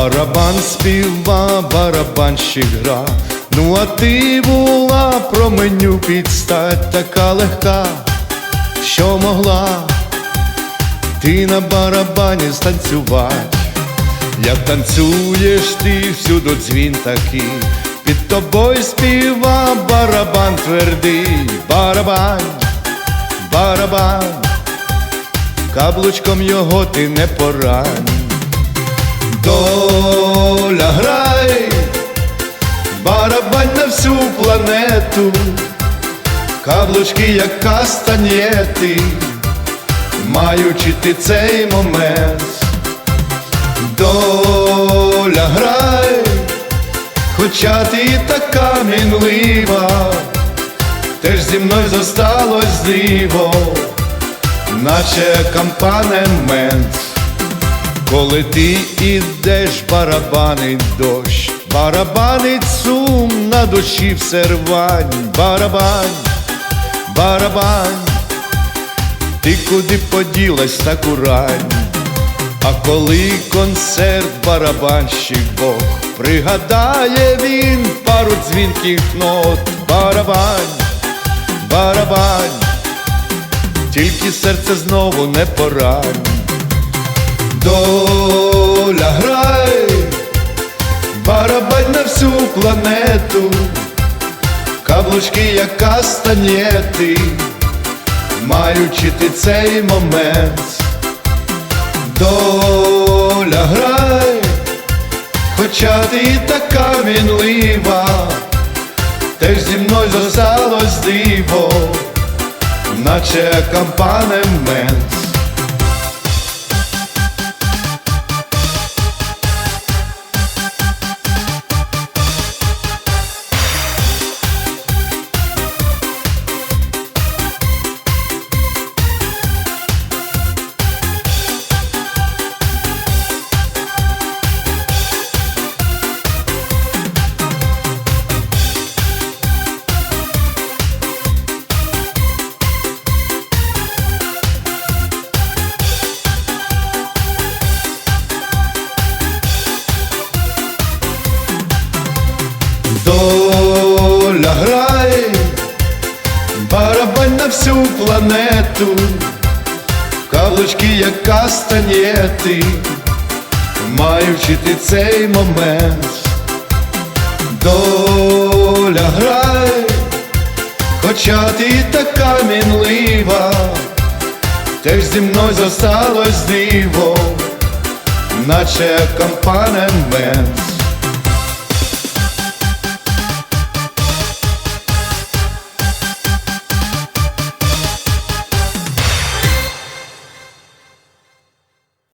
Барабан співа, барабанщик гра. Ну а ти була про меню підстать така легка, що могла ти на барабані станцювать. Як танцюєш ти всюди дзвін такий, під тобою співа барабан твердий, барабан, барабан, каблучком його ти не порань. Доля грай, барабань на всю планету, каблучки, як кастанєти, маючи ти цей момент. Доля грай, хоча ти така мінлива, теж зі мною зосталось диво, наче кампанемент. Коли ти ідеш, барабанить дощ, барабанить сум на душі все рвань, барабань, барабань, ти куди поділась таку рань, а коли концерт барабанщик Бог, пригадає він пару дзвінких нот, барабань, барабань, тільки серце знову не порань. Доля грай, барабань на всю планету, каблучки, як кастанєти, маючи ти цей момент. Доля грай, хоча ти і така мінлива, теж зі мною зосталось диво, наче акомпанемент. Всю планету, каблучки, як кастанєти, маючи ти цей момент. Доля грай, хоча ти така мінлива, теж зі мною зосталось диво, наче акомпанемент.